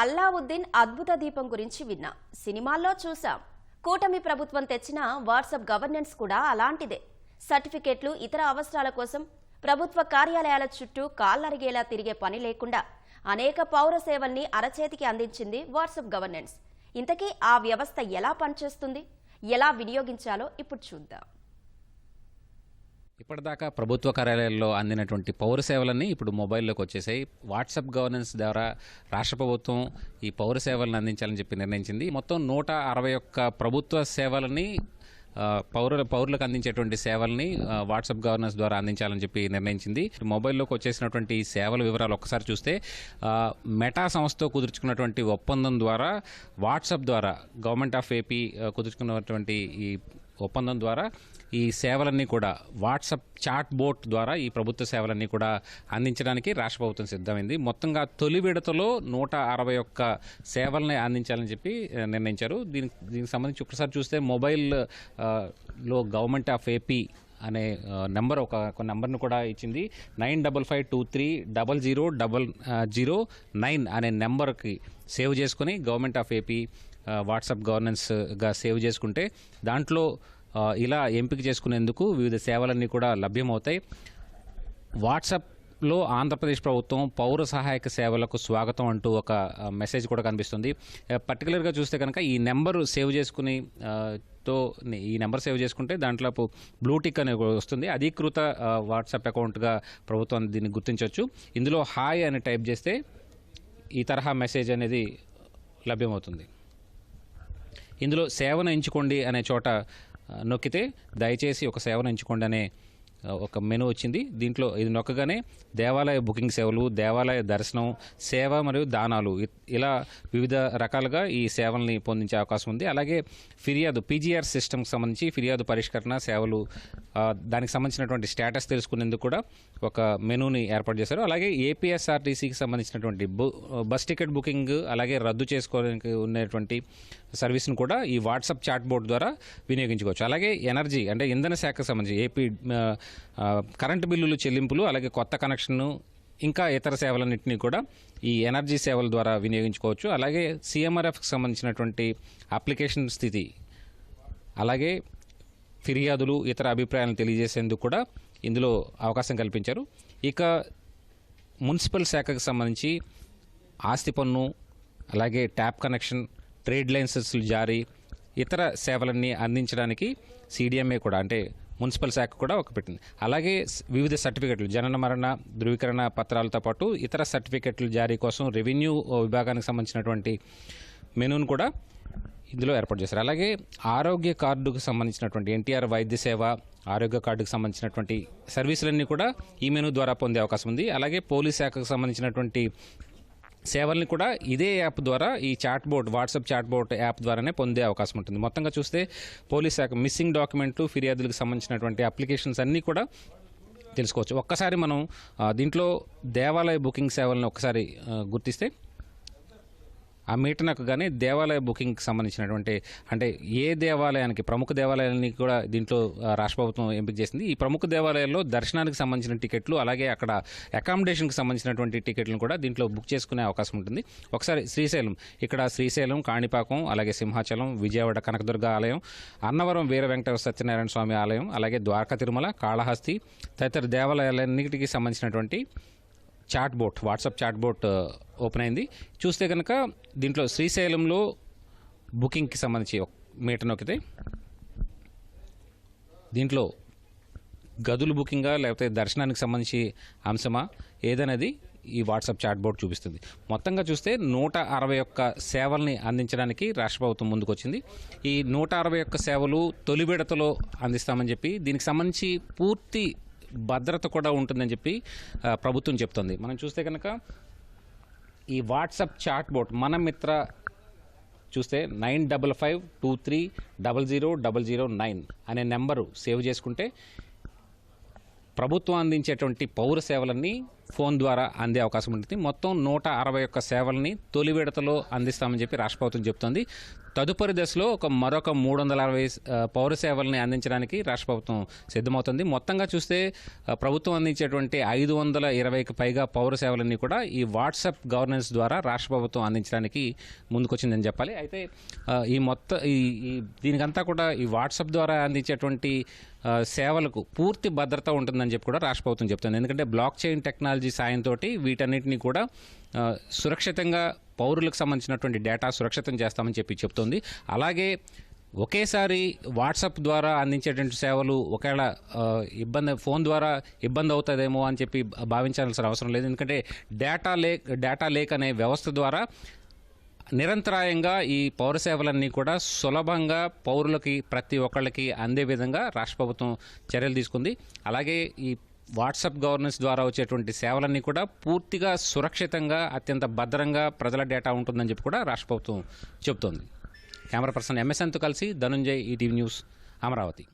అల్లావుద్దీన్ అద్భుత దీపం గురించి విన్నా. సినిమాల్లో చూసాం కూటమి ప్రభుత్వం తెచ్చిన వాట్సాప్ గవర్నెన్స్ కూడా అలాంటిదే. సర్టిఫికెట్లు ఇతర అవసరాల కోసం ప్రభుత్వ కార్యాలయాల చుట్టూ కాళ్ళరిగేలా తిరిగే పని లేకుండా అనేక పౌర సేవల్ని అరచేతికి అందించింది వాట్సాప్ గవర్నెన్స్. ఇంతకీ ఆ వ్యవస్థ ఎలా పనిచేస్తుంది? ఎలా వినియోగించాలో ఇప్పుడు చూద్దాం. ఇప్పటిదాకా ప్రభుత్వ కార్యాలయాల్లో అందినటువంటి పౌర సేవలన్నీ ఇప్పుడు మొబైల్లోకి వచ్చేసాయి. వాట్సాప్ గవర్నెన్స్ ద్వారా రాష్ట్ర ప్రభుత్వం ఈ పౌర సేవలను అందించాలని చెప్పి నిర్ణయించింది. మొత్తం నూట అరవై ఒక్క ప్రభుత్వ సేవలని పౌరుల పౌరులకు అందించేటువంటి సేవల్ని వాట్సాప్ గవర్నెన్స్ ద్వారా అందించాలని చెప్పి నిర్ణయించింది. మొబైల్లోకి వచ్చేసినటువంటి ఈ సేవల వివరాలు ఒక్కసారి చూస్తే మెటా సంస్థతో కుదుర్చుకున్నటువంటి ఒప్పందం ద్వారా వాట్సాప్ ద్వారా గవర్నమెంట్ ఆఫ్ ఏపీ కుదుర్చుకున్నటువంటి ఈ ఒప్పందం ద్వారా ఈ సేవలన్నీ కూడా వాట్సాప్ చాట్ బోట్ ద్వారా ఈ ప్రభుత్వ సేవలన్నీ కూడా అందించడానికి రాష్ట్ర ప్రభుత్వం సిద్ధమైంది. మొత్తంగా తొలి విడతలో నూట అరవై ఒక్క సేవల్ని అందించాలని చెప్పి నిర్ణయించారు. దీనికి దీనికి సంబంధించి ఒకసారి చూస్తే మొబైల్లో గవర్నమెంట్ ఆఫ్ ఏపీ అనే నెంబర్ ఒక నెంబర్ను కూడా ఇచ్చింది. Nine double five two three double zero double zero nine అనే నెంబర్కి సేవ్ చేసుకొని గవర్నమెంట్ ఆఫ్ ఏపీ వాట్సాప్ గవర్నెన్స్గా సేవ్ చేసుకుంటే దాంట్లో ఇలా ఎంపిక చేసుకునేందుకు వివిధ సేవలన్నీ కూడా లభ్యమవుతాయి. లో ఆంధ్రప్రదేశ్ ప్రభుత్వం పౌర సహాయక సేవలకు స్వాగతం అంటూ ఒక మెసేజ్ కూడా కనిపిస్తుంది. పర్టికులర్గా చూస్తే కనుక ఈ నెంబర్ సేవ్ చేసుకుని తో ఈ నెంబర్ సేవ్ చేసుకుంటే దాంట్లో బ్లూటిక్ అనేది వస్తుంది. అధీకృత వాట్సాప్ అకౌంట్గా ప్రభుత్వం దీన్ని గుర్తించవచ్చు ఇందులో హాయ్ అని టైప్ చేస్తే ఈ తరహా మెసేజ్ అనేది లభ్యమవుతుంది. ఇందులో సేవను ఎంచుకోండి అనే చోట నొక్కితే దయచేసి ఒక సేవను ఎంచుకోండి అనే ఒక మెను వచ్చింది. దీంట్లో ఇది నొక్కగానే దేవాలయ బుకింగ్ సేవలు దేవాలయ దర్శనం సేవ మరియు దానాలు. ఇలా వివిధ రకాలుగా ఈ సేవల్ని పొందించే అవకాశం ఉంది. అలాగే ఫిర్యాదు పీజీఆర్ సిస్టమ్కి సంబంధించి ఫిర్యాదు పరిష్కరణ సేవలు దానికి సంబంధించినటువంటి స్టేటస్ తెలుసుకునేందుకు కూడా ఒక మెనూని ఏర్పాటు చేశారు. అలాగే ఏపీఎస్ఆర్టీసీకి సంబంధించినటువంటి బు బస్ టికెట్ బుకింగ్ అలాగే రద్దు చేసుకోవడానికి ఉన్నటువంటి సర్వీస్ను కూడా ఈ వాట్సాప్ చాట్ బోర్డ్ ద్వారా వినియోగించుకోవచ్చు. అలాగే ఎనర్జీ అంటే ఇంధన శాఖకు సంబంధించి ఏపీ కరెంటు బిల్లులు చెల్లింపులు అలాగే కొత్త కనెక్షన్ను ఇంకా ఇతర సేవలన్నింటినీ కూడా ఈ ఎనర్జీ సేవల ద్వారా వినియోగించుకోవచ్చు. అలాగే సిఎంఆర్ఎఫ్కి సంబంధించినటువంటి అప్లికేషన్ స్థితి అలాగే ఫిర్యాదులు ఇతర అభిప్రాయాలను తెలియజేసేందుకు కూడా ఇందులో అవకాశం కల్పించారు. ఇక మున్సిపల్ శాఖకు సంబంధించి ఆస్తి పన్ను అలాగే ట్యాప్ కనెక్షన్ ట్రేడ్ లైసెన్సులు జారీ ఇతర సేవలన్నీ అందించడానికి సిడిఎంఏ కూడా అంటే మున్సిపల్ శాఖ కూడా ఒక పెట్టింది. అలాగే వివిధ సర్టిఫికెట్లు జనన మరణ ధృవీకరణ పత్రాలతో పాటు ఇతర సర్టిఫికెట్లు జారీ కోసం రెవెన్యూ విభాగానికి సంబంధించినటువంటి మెనూను కూడా ఇందులో ఏర్పాటు చేశారు. అలాగే ఆరోగ్య కార్డుకు సంబంధించినటువంటి ఎన్టీఆర్ వైద్య సేవ ఆరోగ్య కార్డుకు సంబంధించినటువంటి సర్వీసులన్నీ కూడా ఈ మెనూ ద్వారా పొందే అవకాశం ఉంది. అలాగే పోలీస్ శాఖకు సంబంధించినటువంటి సేవల్ని కూడా ఇదే యాప్ ద్వారా ఈ chat board WhatsApp chat board app ద్వారానే పొందే అవకాశం ఉంటుంది. మొత్తంగా చూస్తే పోలీస్ శాఖ మిస్సింగ్ డాక్యుమెంట్లు ఫిర్యాదులకు సంబంధించినటువంటి అప్లికేషన్స్ అన్నీ కూడా తెలుసుకోవచ్చు. ఒక్కసారి మనం దీంట్లో దేవాలయ బుకింగ్ సేవలను ఒకసారి గుర్తిస్తే ఆ మీటనకు కానీ దేవాలయ బుకింగ్కి సంబంధించినటువంటి అంటే ఏ దేవాలయానికి ప్రముఖ దేవాలయాన్ని కూడా దీంట్లో రాష్ట్ర ప్రభుత్వం ఎంపిక చేసింది. ఈ ప్రముఖ దేవాలయాల్లో దర్శనానికి సంబంధించిన టికెట్లు అలాగే అక్కడ అకామిడేషన్కి సంబంధించినటువంటి టికెట్లను కూడా దీంట్లో బుక్ చేసుకునే అవకాశం ఉంటుంది. ఒకసారి శ్రీశైలం ఇక్కడ శ్రీశైలం కాణిపాకం అలాగే సింహాచలం విజయవాడ కనకదుర్గ ఆలయం అన్నవరం వీర వెంకటేశ్వర సత్యనారాయణ స్వామి ఆలయం అలాగే ద్వారకా తిరుమల కాళహస్తి తదితర దేవాలయాలన్నిటికీ సంబంధించినటువంటి chat bot WhatsApp chat bot open అయింది. చూస్తే కనుక దీంట్లో శ్రీశైలంలో బుకింగ్కి సంబంధించి ఒక మీటర్ నొక్కితే దీంట్లో గదులు బుకింగా లేకపోతే దర్శనానికి సంబంధించి అంశమా? ఏదనేది ఈ వాట్సాప్ చాట్ బోర్డ్ చూపిస్తుంది. మొత్తంగా చూస్తే నూట అరవై ఒక్క సేవల్ని అందించడానికి రాష్ట్ర ప్రభుత్వం ముందుకొచ్చింది. ఈ నూట అరవై ఒక్క సేవలు తొలి విడతలో అందిస్తామని చెప్పి దీనికి సంబంధించి పూర్తి భద్రత కూడా ఉంటుందని చెప్పి ప్రభుత్వం చెప్తుంది. మనం చూస్తే కనుక ఈ వాట్సాప్ చాట్ బోట్ మన మిత్ర చూస్తే nine double five two three double zero double zero nine అనే నెంబరు సేవ్ చేసుకుంటే ప్రభుత్వం అందించేటువంటి పౌర సేవలన్నీ ఫోన్ ద్వారా అందే అవకాశం ఉంటుంది. మొత్తం నూట అరవై ఒక్క సేవల్ని తొలి విడతలో అందిస్తామని చెప్పి రాష్ట్ర ప్రభుత్వం చెబుతోంది తదుపరి దశలో ఒక మరొక మూడు వందల అరవై పౌర సేవల్ని అందించడానికి రాష్ట్ర ప్రభుత్వం సిద్ధమవుతుంది. మొత్తంగా చూస్తే ప్రభుత్వం అందించేటువంటి ఐదు వందల ఇరవైకి పైగా పౌర సేవలన్నీ కూడా ఈ వాట్సాప్ గవర్నెన్స్ ద్వారా రాష్ట్ర ప్రభుత్వం అందించడానికి ముందుకొచ్చిందని చెప్పాలి. అయితే ఈ మొత్తం ఈ దీనికంతా కూడా ఈ వాట్సాప్ ద్వారా అందించేటువంటి సేవలకు పూర్తి భద్రత ఉంటుందని చెప్పి కూడా రాష్ట్ర ప్రభుత్వం చెప్తుంది. ఎందుకంటే బ్లాక్ చైన్ టెక్నాలజీ సాయంతో వీటన్నిటిని కూడా సురక్షితంగా పౌరులకు సంబంధించినటువంటి డేటా సురక్షితం చేస్తామని చెప్పి చెప్తుంది. అలాగే ఒకేసారి వాట్సాప్ ద్వారా అందించేటువంటి సేవలు ఒకవేళ ఇబ్బంది ఫోన్ ద్వారా ఇబ్బంది అవుతుందేమో అని చెప్పి భావించాల్సిన అవసరం లేదు. ఎందుకంటే డేటా లేక్ డేటా లేక్ అనే వ్యవస్థ ద్వారా నిరంతరాయంగా ఈ పౌర సేవలన్నీ కూడా సులభంగా పౌరులకి ప్రతి ఒక్కళ్ళకి అందే విధంగా రాష్ట్ర ప్రభుత్వం చర్యలు తీసుకుంది. అలాగే ఈ వాట్సాప్ గవర్నెన్స్ ద్వారా వచ్చేటువంటి సేవలన్నీ కూడా పూర్తిగా సురక్షితంగా అత్యంత భద్రంగా ప్రజల డేటా ఉంటుందని చెప్పి కూడా రాష్ట్ర ప్రభుత్వం చెబుతోంది. కెమెరా పర్సన్ ఎంఎస్ఎన్తో కలిసి ధనుంజయ్ ఈటీవీ న్యూస్ అమరావతి.